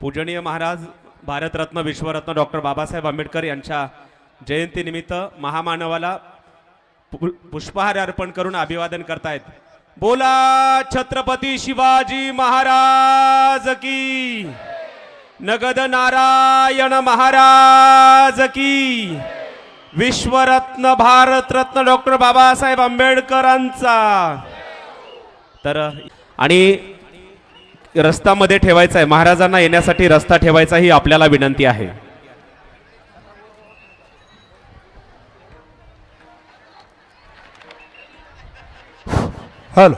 पूजनीय महाराज भारतरत्न विश्वरत्न डॉक्टर बाबासाहेब आंबेडकर यांच्या जयंतीनिमित्त महामानवाला पु- पुष्पहार अर्पण करून अभिवादन करतायत. बोला छत्रपती शिवाजी महाराज की. नगद नारायण महाराज की. विश्वरत्न भारतरत्न डॉक्टर बाबासाहेब आंबेडकरांचा. तर आणि रस्त्यामध्ये ठेवायचा आहे महाराजांना येण्यासाठी रस्ता ठेवायचा ही आपल्याला विनंती आहे. हल.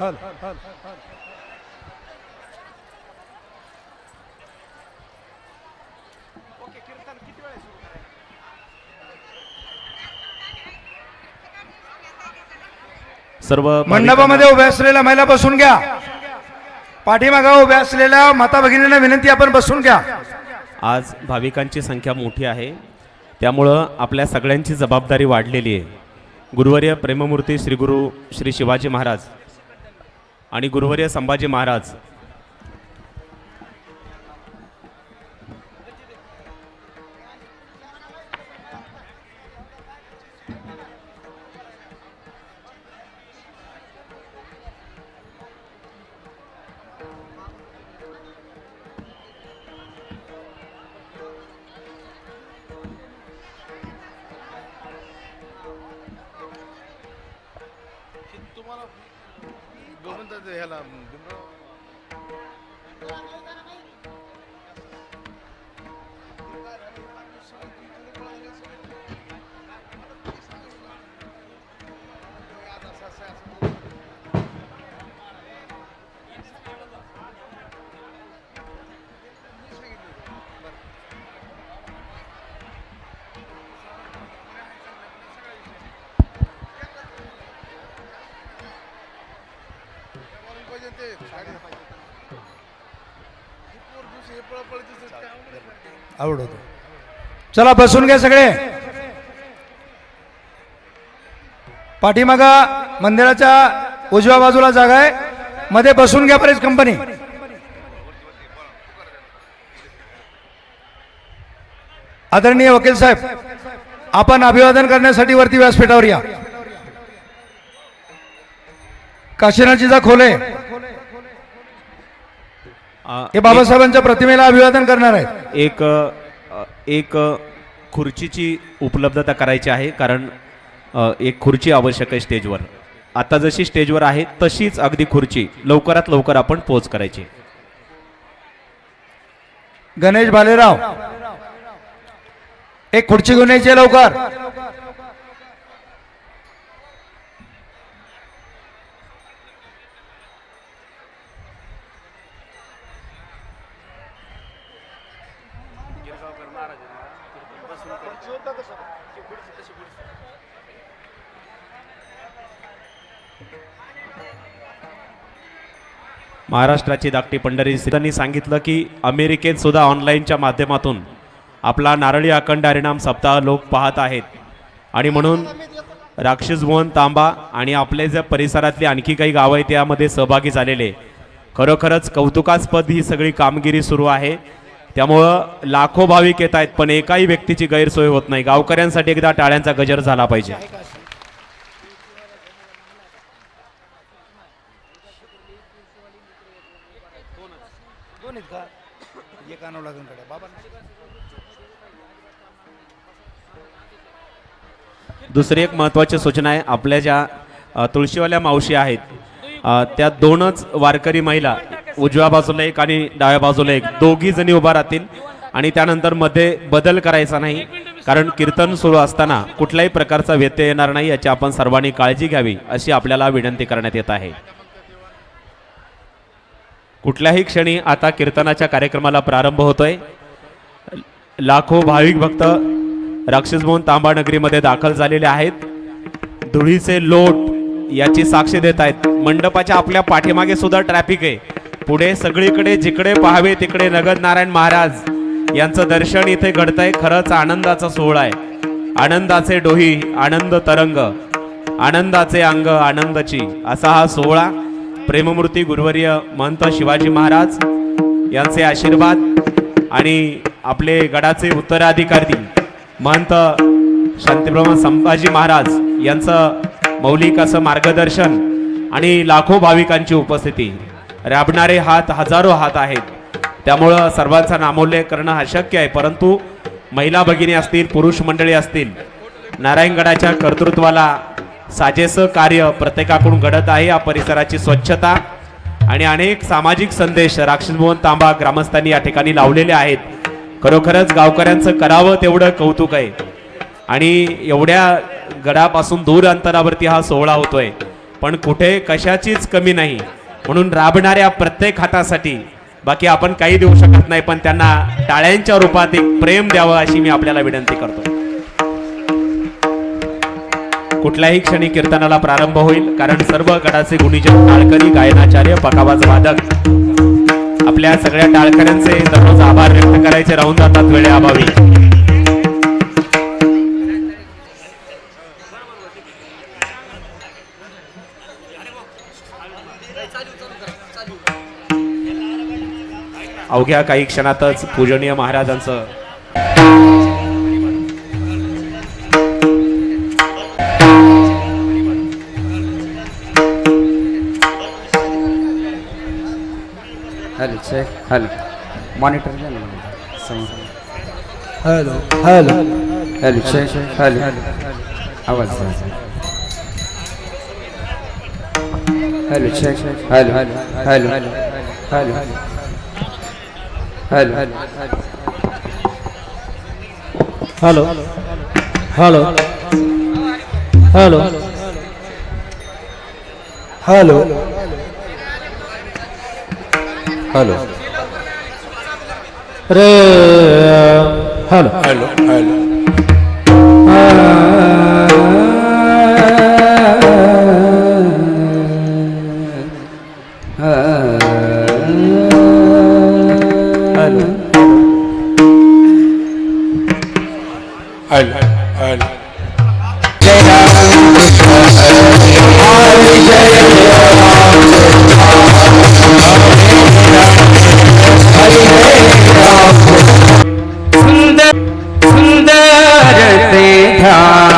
सर्व मंडपामध्ये उभ्या असलेल्या महिला बसून घ्या. पाठीमागा उभ्या असलेल्या माता भगिनींना विनंती आपण बसून घ्या. आज भाविकांची संख्या मोठी आहे. त्यामुळं आपल्या सगळ्यांची जबाबदारी वाढलेली आहे. गुरुवर्य प्रेममूर्ती श्री गुरु श्री शिवाजी महाराज आणि गुरुवर्य Sambhaji Maharaj da de helal आवड होतो चला बसून घ्या सगळे. पाठीमागा मंदिराच्या उजव्या बाजूला जागा आहे. मध्ये बसून घ्या बरेच कंपनी आदरणीय वकील साहेब आपण अभिवादन करण्यासाठी वरती व्यासपीठावर या. काशीनाथजीचा खोले हे बाबासाहेबांच्या प्रतिमेला अभिवादन करणार आहेत. एक एक खुर्चीची उपलब्धता करायची आहे कारण एक खुर्ची आवश्यक आहे स्टेजवर. आता जशी स्टेजवर आहे तशीच अगदी खुर्ची. लवकरात लवकर आपण पोच करायची. गणेश भालेराव एक खुर्ची घेऊन यायची लवकर. महाराष्ट्राची धाकटी पंढरी त्यांनी सांगितलं की अमेरिकेत सुद्धा ऑनलाईनच्या माध्यमातून आपला नारळी अखंड हरिणाम सप्ताह लोक पाहत आहेत. आणि म्हणून राक्षस भुवन तांबा आणि आपले ज्या परिसरातली आणखी काही गावं आहेत त्यामध्ये सहभागी झालेले. खरोखरच कौतुकास्पद ही सगळी कामगिरी सुरू आहे. त्यामुळं लाखो भाविक येत आहेत पण एकाही व्यक्तीची गैरसोय होत नाही. गावकऱ्यांसाठी एकदा टाळ्यांचा गजर झाला पाहिजे. दुसरी एक महत्त्वाची सूचना आहे आपल्या ज्या तुळशीवाल्या मावशी आहेत त्या दोनच वारकरी महिला उजव्या बाजूला एक आणि डाव्या बाजूला एक दोघी जणी उभा राहतील आणि त्यानंतरमध्ये बदल करायचा नाही कारण कीर्तन सुरू असताना कुठल्याही प्रकारचा व्यत्यय येणार नाही याची आपण सर्वांनी काळजी घ्यावी अशी आपल्याला विनंती करण्यात येत आहे. कुठल्याही क्षणी आता कीर्तनाच्या कार्यक्रमाला प्रारंभ होतोय. लाखो भाविक भक्त राक्षसभवन तांबानगरीमध्ये दाखल झालेले आहेत. धुळीचे लोट याची साक्षी देत आहेत. मंडपाच्या आपल्या पाठीमागे सुद्धा ट्रॅफिक आहे. पुढे सगळीकडे जिकडे पाहावे तिकडे नगद नारायण महाराज यांचं दर्शन इथे घडतंय. खरंच आनंदाचा सोहळा आहे. आनंदाचे डोही आनंद तरंग आनंदाचे अंग आनंदाची असा हा सोहळा प्रेममूर्ती गुरुवर्य महंत शिवाजी महाराज यांचे आशीर्वाद आणि आपले गडाचे उत्तराधिकारी महंत शांतीप्रभा संभाजी महाराज यांचं मौलिक असं मार्गदर्शन आणि लाखो भाविकांची उपस्थिती. राबणारे हात हजारो हात आहेत. त्यामुळं सर्वांचा नामोल्लेख करणं अशक्य आहे. परंतु महिला भगिनी असतील पुरुष मंडळी असतील नारायणगडाच्या कर्तृत्वाला साजेसं कार्य प्रत्येकाकडून घडत आहे. या परिसराची स्वच्छता आणि अनेक सामाजिक संदेश राक्षसभवन तांबा ग्रामस्थांनी या ठिकाणी लावलेले आहेत. खरोखरच गावकऱ्यांचं करावं तेवढं कौतुक आहे. आणि एवढ्या गडापासून दूर अंतरावरती हा सोहळा होतोय. पण कुठे कशाचीच कमी नाही. म्हणून राबणाऱ्या प्रत्येक हातासाठी बाकी आपण काही देऊ शकत नाही पण त्यांना टाळ्यांच्या रूपात एक प्रेम द्यावं अशी मी आपल्याला विनंती करतो कुठल्याही क्षणी कीर्तनाला प्रारंभ होईल कारण सर्व गडाचे गुणीजन टाळकरी गायनाचार्य पकावाज वादक. आपल्या सगळ्या टाळकऱ्यांचे दररोज आभार व्यक्त करायचे राहून जातात वेळेअभावी अवघ्या काही क्षणातच पूजनीय महाराजांचं हॅलो मॉनिटर द्या ना समोर hello hello hello check hello आवाज द्या. Hello check hello hello hello hello hello hello hello hello hello रे हॅलो हॅलो हॅलो अंदर से था